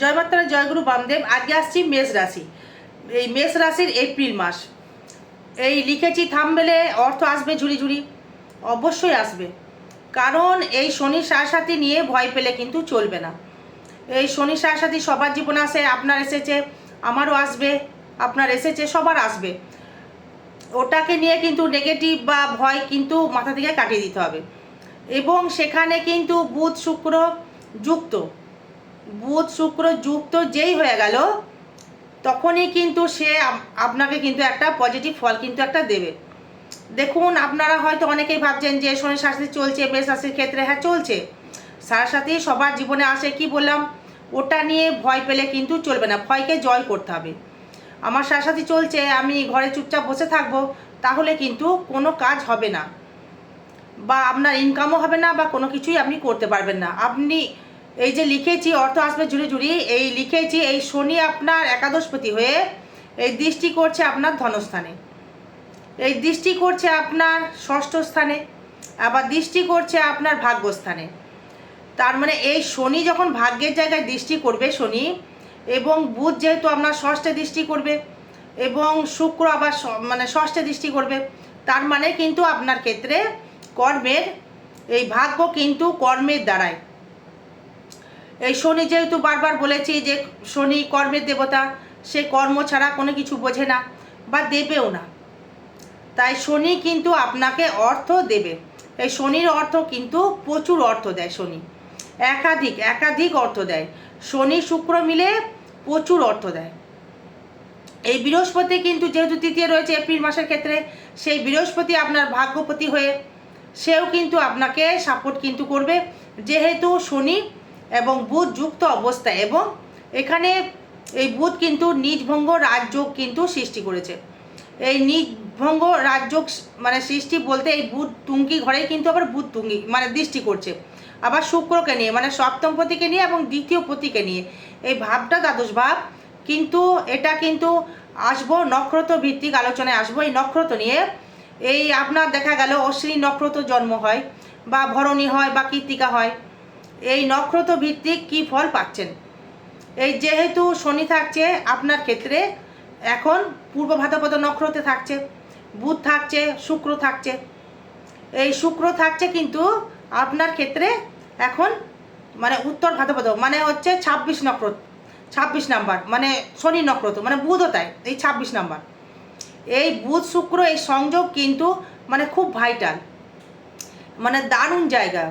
জয় মাতারা জয়গুরু বামদেব, আজকে আসছি মেষ রাশি। এই মেষ রাশির এপ্রিল মাস। এই লিখেছি, থামবেলে অর্থ আসবে ঝুড়ি ঝুড়ি। অবশ্যই আসবে। কারণ এই শনি সাথী নিয়ে ভয় পেলে কিন্তু চলবে না। এই শনি সাথী সবার জীবনে আসে, আপনার এসেছে, আমারও আসবে, আপনার এসেছে, সবার আসবে। ওটাকে নিয়ে কিন্তু নেগেটিভ বা ভয় কিন্তু মাথা থেকে কাটিয়ে দিতে হবে। এবং সেখানে কিন্তু বুধ, শুক্র যুক্ত। বুধ, শুক্র যুক্ত যেই হয়ে গেল, তখনই কিন্তু সে আপনাকে কিন্তু একটা পজিটিভ ফল কিন্তু একটা দেবে। দেখুন, আপনারা হয়তো অনেকেই ভাবছেন যে শনি শাস্তি চলছে বেশ শাস্তির ক্ষেত্রে হ্যাঁ চলছে। সাথে সবার জীবনে আসে, কি বললাম? ওটা নিয়ে ভয় পেলে কিন্তু চলবে না, ভয়কে জয় করতে হবে। আমার সাথে চলছে, আমি ঘরে চুপচাপ বসে থাকব, তাহলে কিন্তু কোনো কাজ হবে না। বা আপনার ইনকামও হবে না, বা কোনো কিছুই আপনি করতে পারবেন না। আপনি এই যে লিখেছি, অর্থ আসবে ঝুড়ি ঝুড়ি এই লিখেছি, এই শনি আপনার একাদশপতি হয়ে এই দৃষ্টি করছে আপনার ধনস্থানে। এই দৃষ্টি করছে আপনার ষষ্ঠ স্থানে, আবার দৃষ্টি করছে আপনার ভাগ্যস্থানে। তার মানে এই শনি যখন ভাগ্যের জায়গায় দৃষ্টি করবে শনি, এবং বুধ যেহেতু আপনার ষষ্ঠে দৃষ্টি করবে, এবং শুক্র আবার মানে ষষ্ঠে দৃষ্টি করবে, তার মানে কিন্তু আপনার ক্ষেত্রে কর্মের, এই ভাগ্য কিন্তু কর্মের দ্বারায়। এই শনি যেহেতু বারবার বলেছি যে শনি কর্মের দেবতা, সে কর্ম ছাড়া কোনো কিছু বোঝে না বা দেবেও না। তাই শনি কিন্তু আপনাকে অর্থ দেবে। এই শনির অর্থ কিন্তু প্রচুর অর্থ দেয় শনি। একাধিক একাধিক অর্থ দেয়। শনি, শুক্র মিলে প্রচুর অর্থ দেয়। এই বৃহস্পতি কিন্তু যেহেতু তৃতীয় রয়েছে এপ্রিল মাসের ক্ষেত্রে, সেই বৃহস্পতি আপনার ভাগ্যপতি হয়ে সেও কিন্তু আপনাকে সাপোর্ট কিন্তু করবে। যেহেতু শনি এবং বুধ যুক্ত অবস্থায় এবং এখানে এই বুধ কিন্তু নিজভঙ্গ রাজযোগ কিন্তু সৃষ্টি করেছে। এই নিজভঙ্গ রাজযোগ মানে সৃষ্টি বলতে এই বুধ তুঙ্গি ঘরেই কিন্তু আবার বুধ তুঙ্গি মানে দৃষ্টি করছে। আবার শুক্রকে নিয়ে মানে সপ্তম পতিকে নিয়ে এবং দ্বিতীয় পতিকে নিয়ে। এই ভাবটা দ্বাদশ ভাব, কিন্তু এটা কিন্তু আসব নক্ষত্র ভিত্তিক আলোচনায় আসব। এই নক্ষত্র নিয়ে এই আপনার দেখা গেল অশ্বিনী নক্ষত্র জন্ম হয় বা ভরণী হয় বা কৃত্তিকা হয়। এই নক্ষত্র ভিত্তিক কী ফল পাচ্ছেন? এই যেহেতু শনি থাকছে, আপনার ক্ষেত্রে এখন পূর্ব ভাদ্রপদ নক্ষত্রে থাকছে, বুধ থাকছে, শুক্র থাকছে। এই শুক্র থাকছে কিন্তু আপনার ক্ষেত্রে এখন মানে উত্তর ভাদ্রপদ মানে হচ্ছে ছাব্বিশ নক্ষত্র, ছাব্বিশ নাম্বার মানে শনি নক্ষত্র মানে বুধও তাই, এই ছাব্বিশ নাম্বার। এই বুধ, শুক্র, এই সংযোগ কিন্তু মানে খুব ভাইটাল মানে দারুণ জায়গা।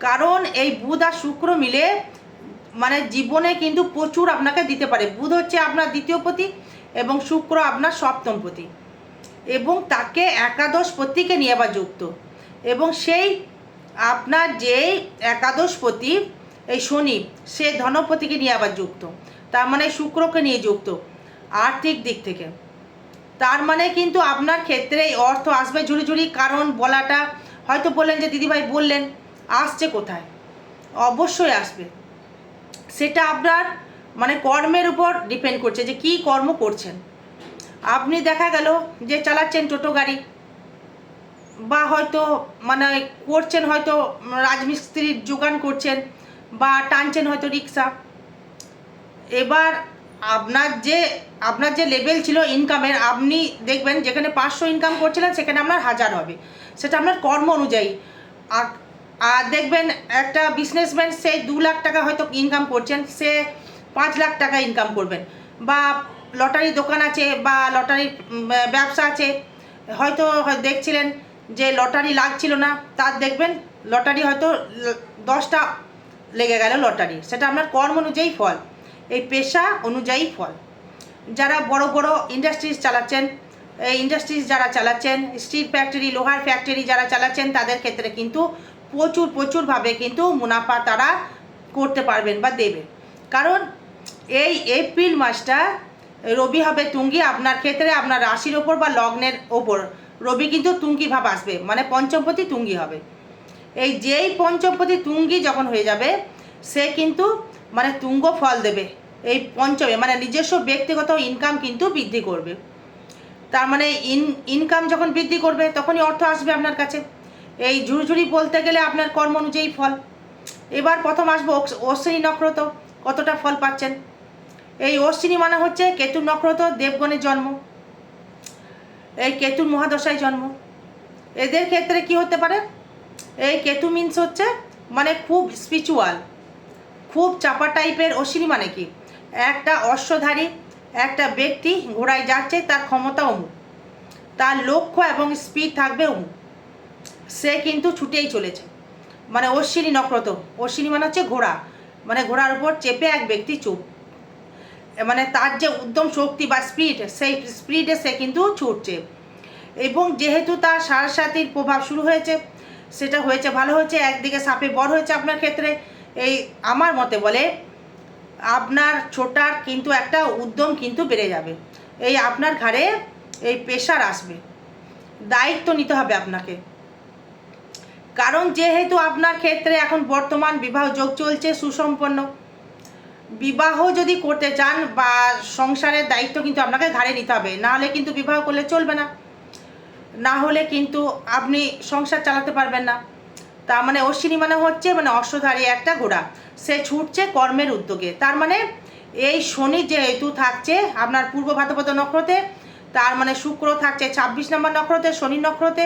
কারণ এই বুধ আর শুক্র মিলে মানে জীবনে কিন্তু প্রচুর আপনাকে দিতে পারে। বুধ হচ্ছে আপনার দ্বিতীয় পতি এবং শুক্র আপনার সপ্তম পতি এবং তাকে একাদশ পতিকে নিয়ে আবার যুক্ত এবং সেই আপনার যে একাদশপতি এই শনি, সে ধনপতিকে নিয়ে আবার যুক্ত। তার মানে শুক্রকে নিয়ে যুক্ত আর্থিক দিক থেকে। তার মানে কিন্তু আপনার ক্ষেত্রে অর্থ আসবে ঝুড়ি ঝুড়ি কারণ বলাটা হয়তো বললেন যে দিদিভাই বললেন আসছে কোথায়? অবশ্যই আসবে। সেটা আপনার মানে কর্মের উপর ডিপেন্ড করছে যে কি কর্ম করছেন। আপনি দেখা গেল যে চালাচ্ছেন টোটো গাড়ি বা হয়তো মানে করছেন হয়তো রাজমিস্ত্রির যোগান করছেন বা টানছেন হয়তো রিক্সা। এবার আপনার যে আপনার যে লেভেল ছিল ইনকামের আপনি দেখবেন যেখানে পাঁচশো ইনকাম করছিলেন, সেখানে আপনার হাজার হবে। সেটা আপনার কর্ম অনুযায়ী। আর দেখবেন একটা বিজনেসম্যান সে দু লাখ টাকা হয়তো ইনকাম করছেন, সে পাঁচ লাখ টাকা ইনকাম করবেন। বা লটারির দোকান আছে, বা লটারির ব্যবসা আছে, হয়তো হয়- দেখছিলেন যে লটারি লাগছিল না, তার দেখবেন লটারি হয়তো দশটা লেগে গেল লটারি সেটা আপনার কর্ম অনুযায়ী ফল, এই পেশা অনুযায়ী ফল। যারা বড় বড় ইন্ডাস্ট্রিজ চালাচ্ছেন, এই ইন্ডাস্ট্রিজ যারা চালাচ্ছেন স্টিল ফ্যাক্টরি লোহার ফ্যাক্টরি যারা চালাচ্ছেন, তাদের ক্ষেত্রে কিন্তু প্রচুর প্রচুরভাবে কিন্তু মুনাফা তারা করতে পারবেন বা দেবে। কারণ এই এপ্রিল মাসটা রবি হবে তুঙ্গি, আপনার ক্ষেত্রে আপনার রাশির ওপর বা লগ্নের ওপর রবি কিন্তু তুঙ্গি ভাব আসবে মানে পঞ্চমপতি তুঙ্গি হবে। এই যেই পঞ্চমপতি তুঙ্গি যখন হয়ে যাবে, সে কিন্তু মানে তুঙ্গ ফল দেবে এই পঞ্চমে মানে নিজস্ব ব্যক্তিগত ইনকাম কিন্তু বৃদ্ধি করবে। তার মানে ইন ইনকাম যখন বৃদ্ধি করবে, তখনই অর্থ আসবে আপনার কাছে। এই ঝুড়ঝুড়ি বলতে গেলে আপনার কর্ম অনুযায়ী ফল। এবার প্রথম আসব অশ্বিনী নক্রত কতটা ফল পাচ্ছেন? এই অশ্বিনী মানে হচ্ছে কেতুর নক্রত দেবগণের জন্ম। এই কেতুর মহাদশায় জন্ম। এদের ক্ষেত্রে কি হতে পারে? এই কেতু মিন্স হচ্ছে মানে খুব স্পিরিচুয়াল খুব চাপা টাইপের অশ্বিনী মানে কি? একটা অশ্বধারী, একটা ব্যক্তি ঘোড়ায় যাচ্ছে, তার ক্ষমতা অমুক। তার লক্ষ্য এবং স্পিড থাকবে অমুক। সে কিন্তু ছুটেই চলেছে। মানে অশ্বিনী নক্রত অশ্বিনী মানে হচ্ছে ঘোড়া। মানে ঘোড়ার উপর চেপে এক ব্যক্তি চুপ মানে তার যে উদ্যম শক্তি বা স্পিড সেই স্পিডে সে কিন্তু ছুটছে। এবং যেহেতু তার সারসাথীর প্রভাব শুরু হয়েছে, সেটা হয়েছে, ভালো হয়েছে, একদিকে সাপে বড় হয়েছে আপনার ক্ষেত্রে। এই আমার মতে বলে, আপনার ছোটার কিন্তু একটা উদ্যম কিন্তু বেড়ে যাবে। এই আপনার ঘাড়ে এই প্রেশার আসবে। দায়িত্ব নিতে হবে আপনাকে। কারণ যেহেতু আপনার ক্ষেত্রে এখন বর্তমান বিবাহ যোগ চলছে, সুসম্পন্ন। বিবাহ যদি করতে চান বা সংসারের দায়িত্ব কিন্তু আপনাকে ঘাড়ে নিতে হবে, না হলে কিন্তু বিবাহ করলে চলবে না। না হলে কিন্তু আপনি সংসার চালাতে পারবেন না। তার মানে অশ্বিনী মানে হচ্ছে মানে অশ্বধারী একটা ঘোড়া। সে ছুটছে কর্মের উদ্যোগে। তার মানে এই শনি যেহেতু থাকছে আপনার পূর্ব ভাদ্রপদ নক্ষত্রে, তার মানে শুক্র থাকছে ছাব্বিশ নম্বর নক্ষত্রে, শনি নক্ষত্রে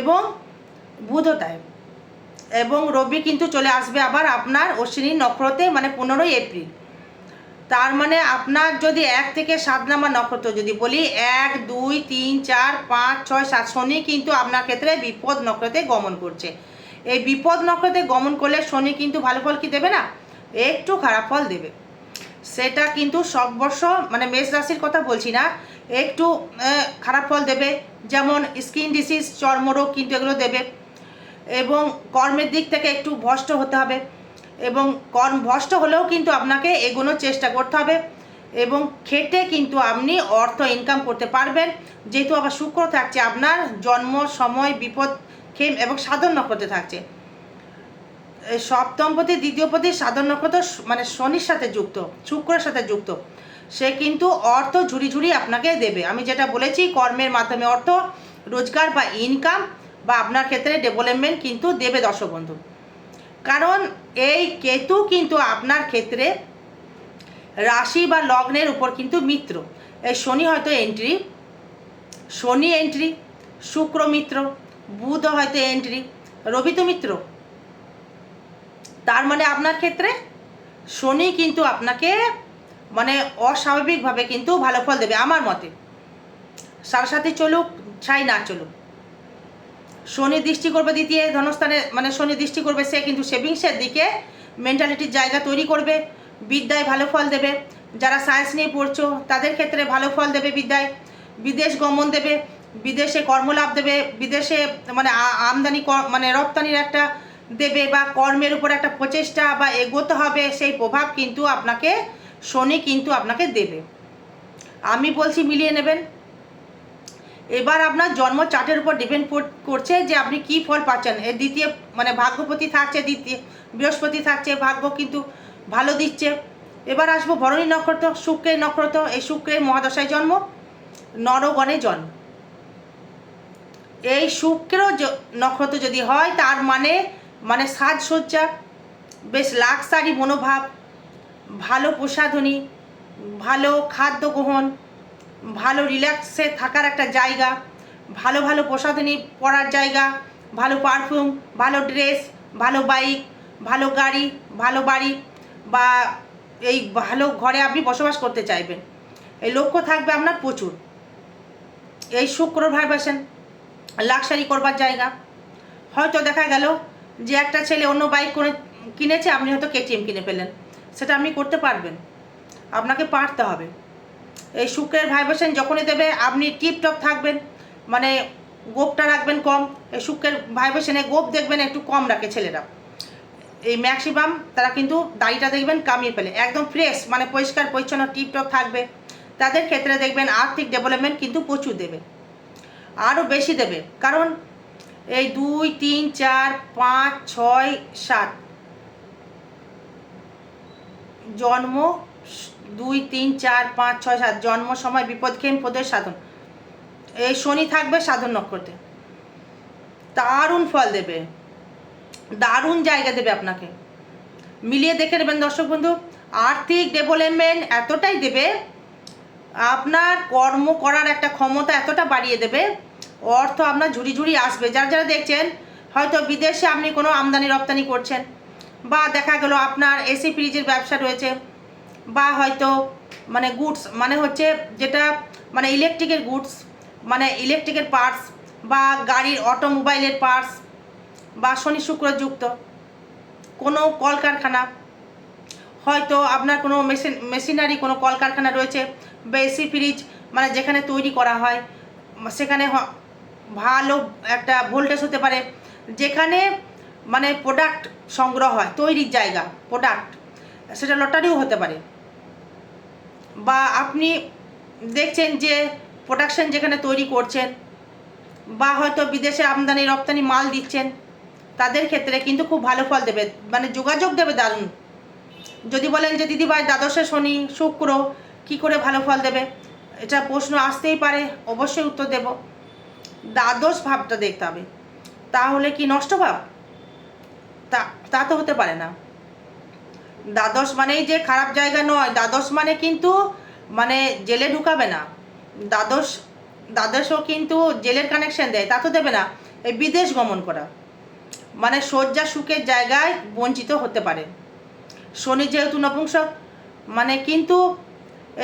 এবং বুধতায় এবং রবি কিন্তু চলে আসবে আবার আপনার অশ্বিনী নক্ষত্রে মানে পনেরোই এপ্রিল। তার মানে আপনার যদি এক থেকে সাত নাম্বার নক্ষত্র, যদি বলি এক, দুই, তিন, চার, পাঁচ, ছয়, সাত, শনি কিন্তু আপনার ক্ষেত্রে বিপদ নক্ষত্রে গমন করছে। এই বিপদ নক্ষত্রে গমন করলে শনি কিন্তু ভালো ফল কি দেবে না? একটু খারাপ ফল দেবে। সেটা কিন্তু সব বর্ষ মানে মেষ রাশির কথা বলছি না, একটু খারাপ ফল দেবে। যেমন স্কিন ডিসিজ, চর্মরোগ কিন্তু এগুলো দেবে। এবং কর্মের দিক থেকে একটু ভ্রষ্ট হতে হবে। এবং কর্ম ভ্রষ্ট হলেও কিন্তু আপনাকে এগোনোর চেষ্টা করতে হবে। এবং খেটে কিন্তু আপনি অর্থ ইনকাম করতে পারবেন। যেহেতু আবার শুক্র থাকছে, আপনার জন্ম, সময়, বিপদ খেম এবং সাধন নক্ষত্রে থাকছে। সপ্তমপতি দ্বিতীয়পতি সাধন নক্ষত্র মানে শনির সাথে যুক্ত, শুক্রের সাথে যুক্ত। সে কিন্তু অর্থ ঝুড়ি ঝুড়ি আপনাকে দেবে। আমি যেটা বলেছি, কর্মের মাধ্যমে অর্থ, রোজগার বা ইনকাম বা আপনার ক্ষেত্রে ডেভেলপমেন্ট কিন্তু দেবে দর্শক বন্ধু। কারণ এই কেতু কিন্তু আপনার ক্ষেত্রে রাশি বা লগ্নের উপর কিন্তু মিত্র। এই শনি হয়তো এন্ট্রি শনি এন্ট্রি শুক্র মিত্র, বুধ হয়তো এন্ট্রি রবি তো মিত্র। তার মানে আপনার ক্ষেত্রে শনি কিন্তু আপনাকে মানে অস্বাভাবিকভাবে কিন্তু ভালো ফল দেবে আমার মতে। সাথে চলুক ছাই না চলুক। শনি দৃষ্টি করবে দ্বিতীয় ধনস্থানে মানে শনি দৃষ্টি করবে সে কিন্তু সেভিংসের দিকে মেন্টালিটির জায়গা তৈরি করবে, বিদ্যায় ভালো ফল দেবে। যারা সায়েন্স নিয়ে পড়ছো, তাদের ক্ষেত্রে ভালো ফল দেবে বিদ্যায়। বিদেশ গমন দেবে, বিদেশে কর্মলাভ দেবে, বিদেশে মানে আমদানি মানে রপ্তানির একটা দেবে বা কর্মের উপর একটা প্রচেষ্টা বা এগোতে হবে, সেই প্রভাব কিন্তু আপনাকে, শনি কিন্তু আপনাকে দেবে। আমি বলছি মিলিয়ে নেবেন। এবার আপনার জন্ম চার্টের উপর ডিপেন্ড করছে যে আপনি কি ফল পাচ্ছেন। এর দ্বিতীয় মানে ভাগ্যপতি থাকছে, দ্বিতীয়, বৃহস্পতি থাকছে, ভাগ্য কিন্তু ভালো দিচ্ছে। এবার আসব ভরণী নক্ষত্র, শুক্রের নক্ষত্র, এই শুক্রের মহাদশায় জন্ম, নরগণে জন্ম। এই শুক্র নক্ষত্র যদি হয়, তার মানে মানে সাজসজ্জা, বেশ লাক্সারি মনোভাব, ভালো প্রসাধনী ভালো খাদ্য গ্রহণ ভালো রিল্যাক্সে থাকার একটা জায়গা, ভালো ভালো প্রসাধনী পরার জায়গা, ভালো পারফিউম ভালো ড্রেস ভালো বাইক ভালো গাড়ি, ভালো বাড়ি বা এই ভালো ঘরে আপনি বসবাস করতে চাইবেন। এই লক্ষ্য থাকবে আপনার প্রচুর। এই শুক্র ভাইব্রেশন লাক্সারি করবার জায়গা। হয়তো দেখা গেল যে একটা ছেলে অন্য বাইক করে কিনেছে, আপনি হয়তো কেটিএম কিনে ফেললেন। সেটা আপনি করতে পারবেন। আপনাকে পারতে হবে। এই শুক্রের ভাইব্রেশন যখনই দেবে, আপনি টিপটপ থাকবেন মানে গোপটা রাখবেন কম, এই শুক্রের ভাইব্রেশনে গোপ দেখবেন, একটু কম রাখে ছেলেরা। এই ম্যাক্সিমাম তারা কিন্তু দাড়িটা দেখবেন কামিয়ে ফেলে, একদম ফ্রেশ মানে পরিষ্কার, পরিচ্ছন্ন টিপটপ থাকবে। তাদের ক্ষেত্রে দেখবেন আর্থিক ডেভেলপমেন্ট কিন্তু প্রচুর দেবে। আরও বেশি দেবে, কারণ এই দুই, তিন, চার, পাঁচ, ছয়, সাত। জন্ম দুই, তিন, চার, পাঁচ, ছয়, সাত। জন্ম, সময় বিপদক্ষেম পদের সাধন। এই শনি থাকবে সাধন নক্ষত্রে। দারুণ ফল দেবে। দারুণ জায়গা দেবে আপনাকে। মিলিয়ে দেখে নেবেন দর্শক বন্ধু, আর্থিক ডেভেলপমেন্ট এতটাই দেবে, আপনার কর্ম করার একটা ক্ষমতা এতটা বাড়িয়ে দেবে, অর্থ আপনার ঝুড়ি ঝুড়ি আসবে। যারা যারা দেখছেন, হয়তো বিদেশে আপনি কোনো আমদানি রপ্তানি করছেন, বা দেখা গেল আপনার এসি ফ্রিজের ব্যবসা রয়েছে বা হয়তো মানে গুডস মানে হচ্ছে যেটা মানে ইলেকট্রিকের গুডস মানে ইলেকট্রিকের পার্টস বা গাড়ির অটোমোবাইলের পার্টস বা শনি শুক্র যুক্ত। কোনো কলকারখানা, হয়তো আপনার কোনো মেশিন মেশিনারি কোনো কলকারখানা রয়েছে, বা এসি ফ্রিজ মানে যেখানে তৈরি করা হয়, সেখানে ভালো একটা ভোল্টেজ হতে পারে, যেখানে মানে প্রোডাক্ট সংগ্রহ হয়, তৈরির জায়গা প্রোডাক্ট সেটা লটারিও হতে পারে। বা আপনি দেখছেন যে প্রোডাকশন যেখানে তৈরি করছেন, বা হয়তো বিদেশে আমদানি, রপ্তানি মাল দিচ্ছেন, তাদের ক্ষেত্রে কিন্তু খুব ভালো ফল দেবে। মানে যোগাযোগ দেবে দারুণ। যদি বলেন যে দিদিভাই দ্বাদশে শনি, শুক্র, কি করে ভালো ফল দেবে? এটা প্রশ্ন আসতেই পারে, অবশ্যই উত্তর দেব। দ্বাদশ ভাবটা দেখতে হবে। তাহলে কি নষ্ট ভাব? তা তা তো হতে পারে না। দ্বাদশ মানেই যে খারাপ জায়গা নয়, দ্বাদশ মানে কিন্তু মানে জেলে ঢুকাবে না। দ্বাদশ, দ্বাদশও কিন্তু জেলের কানেকশন দেয়, তা তো দেবে না। এই বিদেশ গমন করা মানে শয্যা সুখের জায়গায় বঞ্চিত হতে পারে। শনি যেহেতু নপুংসক মানে কিন্তু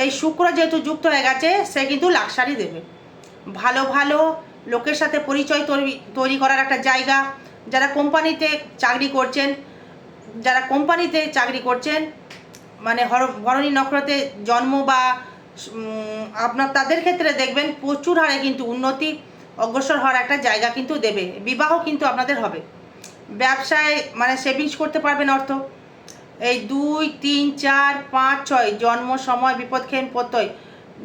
এই শুক্র যেহেতু যুক্ত হয়ে গেছে, সে কিন্তু লাক্সারি দেবে। ভালো ভালো লোকের সাথে পরিচয় তৈরি তৈরি করার একটা জায়গা, যারা কোম্পানিতে চাকরি করছেন যারা কোম্পানিতে চাকরি করছেন মানে হর- ভরণী নক্ষত্রে জন্ম বা আপনার তাদের ক্ষেত্রে দেখবেন প্রচুর হারে কিন্তু উন্নতি, অগ্রসর হওয়ার একটা জায়গা কিন্তু দেবে। বিবাহ কিন্তু আপনাদের হবে। ব্যবসায় মানে সেভিংস করতে পারবেন অর্থ। এই দুই, তিন, চার, পাঁচ, ছয়, জন্ম, সময় বিপদক্ষেম প্রত্যয়,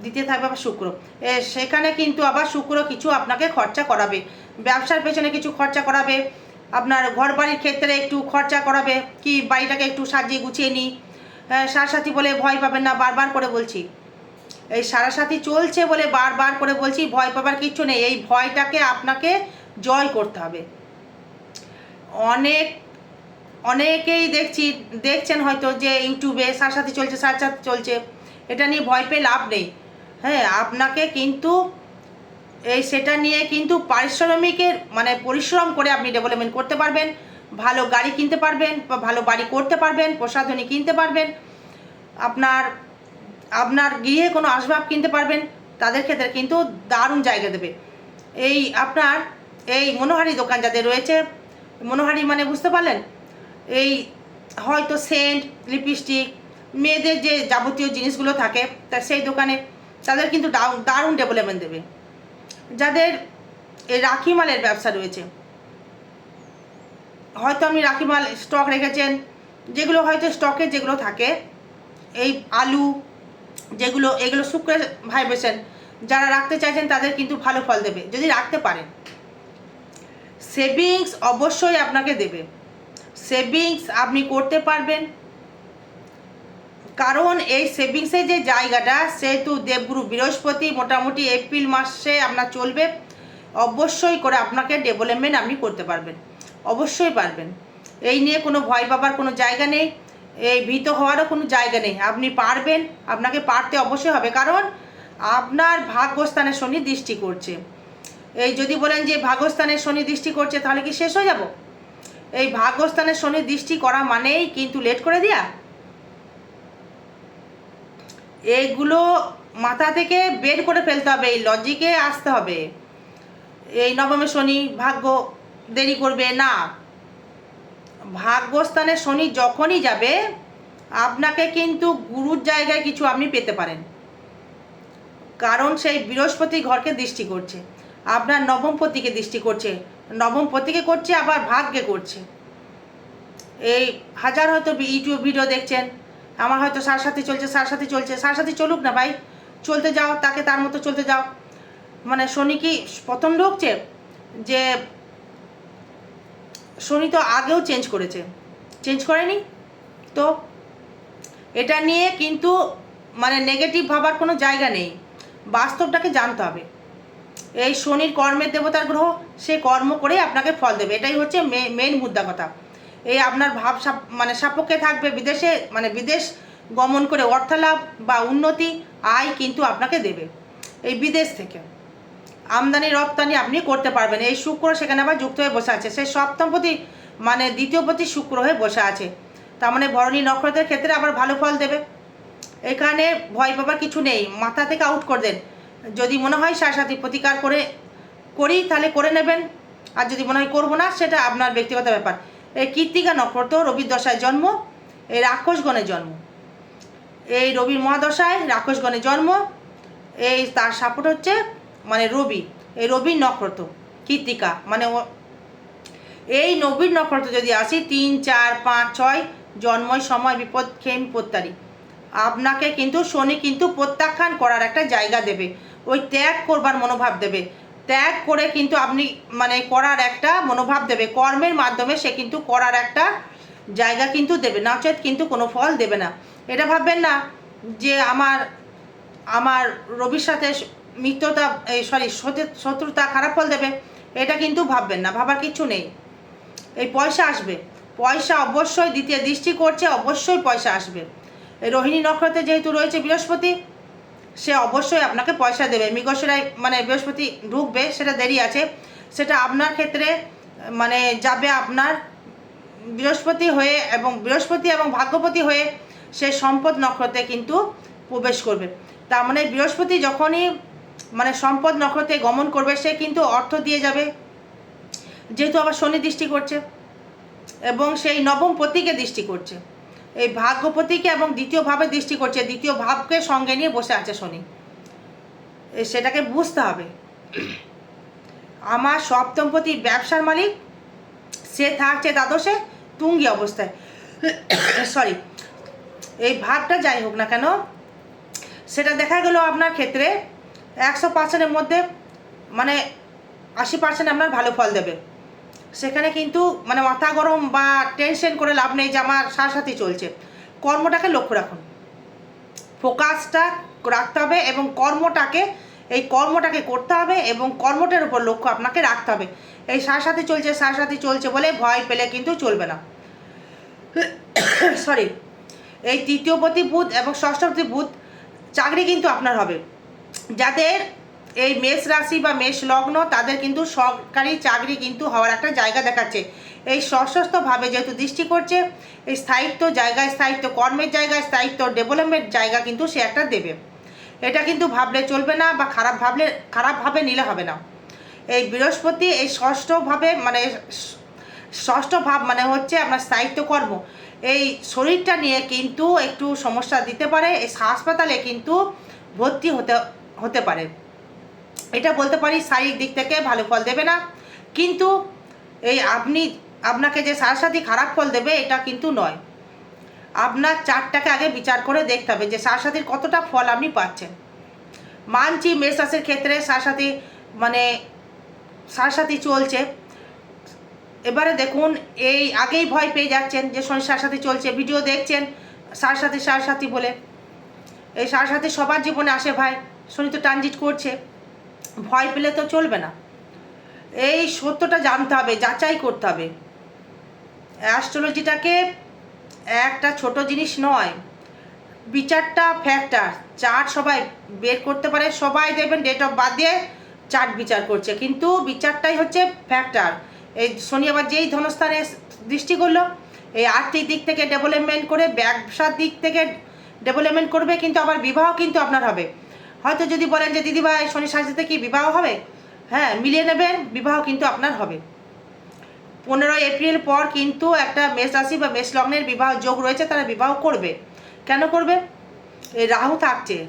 দিতে থাকবে আবার শুক্র। সেখানে কিন্তু আবার শুক্র কিছু আপনাকে খরচা করাবে। ব্যবসার পেছনে কিছু খরচা করাবে। আপনার ঘর বাড়ির ক্ষেত্রে একটু খরচা করাবে, কি বাড়িটাকে একটু সাজিয়ে গুছিয়ে নিই। সার সাথী বলে ভয় পাবেন না, বারবার করে বলছি। এই সারাসাথী চলছে বলে বারবার করে বলছি, ভয় পাবার কিচ্ছু নেই, এই ভয়টাকে আপনাকে জয় করতে হবে। অনেক, অনেকেই দেখছি, দেখছেন হয়তো যে ইউটিউবে সাথে চলছে সাথে চলছে, এটা নিয়ে ভয় পেয়ে লাভ নেই। হ্যাঁ আপনাকে কিন্তু এই সেটা নিয়ে কিন্তু পারিশ্রমিকের মানে পরিশ্রম করে আপনি ডেভেলপমেন্ট করতে পারবেন, ভালো গাড়ি কিনতে পারবেন বা ভালো বাড়ি করতে পারবেন প্রসাধনী কিনতে পারবেন, আপনার আপনার গৃহে কোনো আসবাব কিনতে পারবেন, তাদের ক্ষেত্রে কিন্তু দারুণ জায়গা দেবে। এই আপনার, এই মনোহারি দোকান যাদের রয়েছে, মনোহারি মানে বুঝতে পারলেন? এই হয়তো সেন্ট, লিপস্টিক, মেয়েদের যে যাবতীয় জিনিসগুলো থাকে, তা সেই দোকানে তাদের কিন্তু দারুণ ডেভেলপমেন্ট দেবে। যাদের রাখি মালের ব্যবসা রয়েছে। হয়তো আপনি রাখি মাল স্টক রেখেছেন, যেগুলো হয়তো স্টকে যেগুলো থাকে, এই আলু যেগুলো, এগুলো শুক্রের ভাইব্রেশন যারা রাখতে চাইছেন তাদের কিন্তু ভালো ফল দেবে, যদি রাখতে পারেন। সেভিংস অবশ্যই আপনাকে দেবে। সেভিংস আপনি করতে পারবেন। কারণ এই সেভিংসের যে জায়গাটা, সেহেতু দেবগুরু বৃহস্পতি মোটামুটি এপ্রিল মাসে আপনার চলবে, অবশ্যই করে আপনাকে ডেভেলপমেন্ট আপনি করতে পারবেন, অবশ্যই পারবেন। এই নিয়ে কোনো ভয় পাবার কোনো জায়গা নেই, এই ভীত হওয়ারও কোনো জায়গা নেই, আপনি পারবেন, আপনাকে পারতে অবশ্যই হবে, কারণ আপনার ভাগ্যস্থানে শনি দৃষ্টি করছে। এই যদি বলেন যে ভাগ্যস্থানে শনি দৃষ্টি করছে, তাহলে কি শেষ হয়ে যাব? এই ভাগ্যস্থানে শনি দৃষ্টি করা মানেই কিন্তু লেট করে দেয়া? এইগুলো মাথা থেকে বের করে ফেলতে হবে, এই লজিকে আসতে হবে। এই নবমে শনি ভাগ্য দেরি করবে, না। ভাগ্যস্থানে শনি যখনই যাবে, আপনাকে কিন্তু গুরুর জায়গায় কিছু আপনি পেতে পারেন। কারণ সেই বৃহস্পতি ঘরকে দৃষ্টি করছে, আপনার নবম নবমপতিকে দৃষ্টি করছে, নবম নবমপতিকে করছে, আবার ভাগ্যে করছে। এই হাজার হয়তো ইউটিউব ভিডিও দেখছেন আমার হয়তো সার সাথে চলছে, সার সাথে চলছে, সার সাথে চলুক না ভাই। চলতে যাও, তাকে তার মতো চলতে যাও। মানে শনি কি প্রথম ঢুকছে যে শনি তো আগেও চেঞ্জ করেছে। চেঞ্জ করেনি? তো এটা নিয়ে কিন্তু মানে নেগেটিভ ভাবার কোনো জায়গা নেই। বাস্তবটাকে জানতে হবে। এই শনির কর্মের দেবতার গ্রহ, সে কর্ম করেই আপনাকে ফল দেবে। এটাই হচ্ছে মেন মুদ্রা কথা। এই আপনার ভাব মানে সাপক্ষে থাকবে বিদেশে মানে বিদেশ গমন করে অর্থালাভ বা উন্নতি, আয় কিন্তু আপনাকে দেবে এই বিদেশ থেকে। আমদানি, রপ্তানি আপনি করতে পারবেন। এই শুক্র সেখানে আবার যুক্ত হয়ে বসে আছে। সেই সপ্তমপতি মানে দ্বিতীয়পতি শুক্র হয়ে বসে আছে। তার মানে ভরণী নক্ষত্রের ক্ষেত্রে আবার ভালো ফল দেবে। এখানে ভয় পাবার কিছু নেই। মাথা থেকে আউট করে দেন। যদি মনে হয় সাথী প্রতিকার করে, করি, তাহলে করে নেবেন। আর যদি মনে হয় করব না, সেটা আপনার ব্যক্তিগত ব্যাপার। এই কৃত্তিকা নক্ষত্র, রবির দশায় জন্ম, এই রাক্ষসগণের জন্ম। এই রবির মহাদশায় রাক্ষসগণের জন্ম, এই তার সাপোর্ট হচ্ছে মানে রবি, এই রবির নক্ষত্র কৃত্তিকা মানে এই নবীর নক্ষত্র যদি আসি, তিন, চার, পাঁচ, ছয়, জন্ময় সময়, বিপদ খেম প্রত্যারি। আপনাকে কিন্তু শনি কিন্তু প্রত্যাখ্যান করার একটা জায়গা দেবে। ওই ত্যাগ করবার মনোভাব দেবে। ত্যাগ করে কিন্তু আপনি মানে করার একটা মনোভাব দেবে। কর্মের মাধ্যমে সে কিন্তু করার একটা জায়গা কিন্তু দেবে। নচেত কিন্তু কোনো ফল দেবে না। এটা ভাববেন না যে আমার আমার রবির সাথে মিত্রতা সরি শত্রুতা খারাপ ফল দেবে। এটা কিন্তু ভাববেন না। ভাবার কিছু নেই। এই পয়সা আসবে। পয়সা অবশ্যই দ্বিতীয় দৃষ্টি করছে, অবশ্যই পয়সা আসবে। রোহিণী নক্ষত্রে যেহেতু রয়েছে বৃহস্পতি সে অবশ্যই আপনাকে পয়সা দেবে। মৃগশিরায় মানে বৃহস্পতি ঢুকবে, সেটা দেরি আছে। সেটা আপনার ক্ষেত্রে মানে যাবে আপনার বৃহস্পতি হয়ে এবং বৃহস্পতি এবং ভাগ্যপতি হয়ে সে সম্পদ নক্ষত্রে কিন্তু প্রবেশ করবে। তার মানে বৃহস্পতি যখনই মানে সম্পদ নক্ষত্রে গমন করবে, সে কিন্তু অর্থ দিয়ে যাবে। যেহেতু আবার শনি দৃষ্টি করছে এবং সেই নবম পতিকে দৃষ্টি করছে। এই ভাগ্যপতিকে এবং দ্বিতীয় ভাবে দৃষ্টি করছে, দ্বিতীয় ভাবকে সঙ্গে নিয়ে বসে আছে শনি। সেটাকে বুঝতে হবে। আমার সপ্তমপতি ব্যবসার মালিক, সে থাকছে দ্বাদশে তুঙ্গি অবস্থায়। সরি, এই ভাবটা যাই হোক না কেন, সেটা দেখা গেল আপনার ক্ষেত্রে একশো পার্সেন্টের মধ্যে মানে আশি পার্সেন্ট আপনার ভালো ফল দেবে। সেখানে কিন্তু মানে মাথা গরম বা টেনশন করে লাভ নেই যে আমার সাথে চলছে। কর্মটাকে লক্ষ্য রাখুন। ফোকাসটা রাখতে হবে এবং কর্মটাকে, এই কর্মটাকে করতে হবে এবং কর্মটার উপর লক্ষ্য আপনাকে রাখতে হবে। এই সাথে চলছে সাথে চলছে বলে ভয় পেলে কিন্তু চলবে না। সরি এই তৃতীয়পতি বুধ এবং ষষ্ঠপতি বুধ, চাকরি কিন্তু আপনার হবে। যাদের এই মেষ রাশি বা মেষ লগ্ন, তাদের কিন্তু সরকারি চাকরি কিন্তু হওয়ার একটা জায়গা দেখাচ্ছে। এই সশস্ত্রভাবে যেহেতু দৃষ্টি করছে, এই স্থায়িত্ব জায়গায় স্থায়িত্ব, কর্মের জায়গায় স্থায়িত্ব ডেভেলপমেন্ট জায়গা কিন্তু সে একটা দেবে। এটা কিন্তু ভাবলে চলবে না বা খারাপ ভাবলে খারাপভাবে নিলে হবে না। এই বৃহস্পতি, এই ষষ্ঠভাবে মানে ষষ্ঠ ভাব মানে হচ্ছে আপনার স্থায়িত্ব কর্ম। এই শরীরটা নিয়ে কিন্তু একটু সমস্যা দিতে পারে, এই হাসপাতালে কিন্তু ভর্তি হতে হতে পারে। এটা বলতে পারি, শারীরিক দিক থেকে ভালো ফল দেবে না। কিন্তু এই আপনি, আপনাকে যে সারসাথী খারাপ ফল দেবে, এটা কিন্তু নয়। আপনার চারটাকে আগে বিচার করে দেখতে হবে যে সারসাথীর কতটা ফল আপনি পাচ্ছেন। মানছি মেষ রাশির ক্ষেত্রে সারসাথী মানে সারসাথী চলছে। এবারে দেখুন, এই আগেই ভয় পেয়ে যাচ্ছেন যে শনি সারসাথী চলছে। ভিডিও দেখছেন সারসাথী সারসাথী বলে। এই সারসাথী সবার জীবনে আসে ভাই, শনি তো ট্রানজিট করছে। ভয় পেলে তো চলবে না। এই সত্যটা জানতে হবে, যাচাই করতে হবে। অ্যাস্ট্রোলজিটাকে একটা ছোট জিনিস নয়, বিচারটা ফ্যাক্টার চার্ট সবাই বের করতে পারে, সবাই দেখবেন ডেট অফ বার্থ দিয়ে চার্ট বিচার করছে। কিন্তু বিচারটাই হচ্ছে ফ্যাক্টার এই শনি আবার যেই ধনস্থানে দৃষ্টি করল, এই আর্থিক দিক থেকে ডেভেলপমেন্ট করে, ব্যবসার দিক থেকে ডেভেলপমেন্ট করবে, কিন্তু আবার বিবাহ কিন্তু আপনার হবে। হয়তো যদি বলেন যে, দিদিভাই, শনি সাজিতে কি বিবাহ হবে? হ্যাঁ মিলিয়ে নেবেন, বিবাহ কিন্তু আপনার হবে। পনেরোই এপ্রিল পর কিন্তু একটা মেষ রাশি বা মেষ লগ্নের বিবাহ যোগ রয়েছে, তারা বিবাহ করবে। কেন করবে? এই রাহু থাকছে।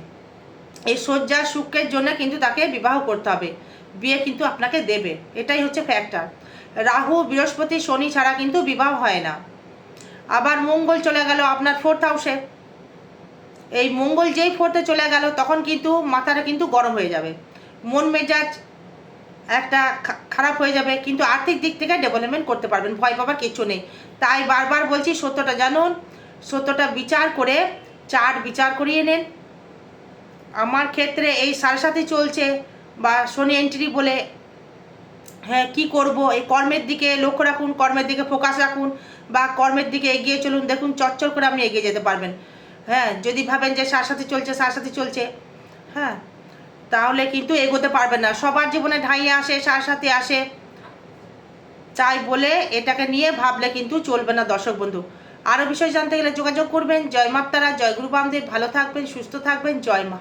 এই শয্যা সুখের জন্য কিন্তু তাকে বিবাহ করতে হবে। বিয়ে কিন্তু আপনাকে দেবে। এটাই হচ্ছে ফ্যাক্টর রাহু, বৃহস্পতি, শনি ছাড়া কিন্তু বিবাহ হয় না। আবার মঙ্গল চলে গেল আপনার ফোর্থ হাউসে এই মঙ্গল যেই ফোর্থে চলে গেল, তখন কিন্তু মাথাটা কিন্তু গরম হয়ে যাবে। মন মেজাজ একটা খারাপ হয়ে যাবে, কিন্তু আর্থিক দিক থেকে ডেভেলপমেন্ট করতে পারবেন, ভয় পাবার কিছু নেই। তাই বারবার বলছি, সত্যটা জানুন, সত্যটা বিচার করে, চার বিচার করিয়ে নেন। আমার ক্ষেত্রে এই সাড়ে সাথে চলছে, বা শনি এন্ট্রি বলে হ্যাঁ কি করব? এই কর্মের দিকে লক্ষ্য রাখুন, কর্মের দিকে ফোকাস রাখুন, বা কর্মের দিকে এগিয়ে চলুন, দেখুন, চচ্চর করে আপনি এগিয়ে যেতে পারবেন। হ্যাঁ যদি ভাবেন যে সার সাথে চলছে, সার সাথে চলছে হ্যাঁ তাহলে কিন্তু এগোতে পারবেন না। সবার জীবনে ঢাইয়ে আসে, সার সাথে আসে। চাই বলে এটাকে নিয়ে ভাবলে কিন্তু চলবে না, দর্শক বন্ধু। আরও বিষয় জানতে গেলে যোগাযোগ করবেন। জয় মাতারা, জয় বামদেব। ভালো থাকবেন, সুস্থ থাকবেন। জয় মা।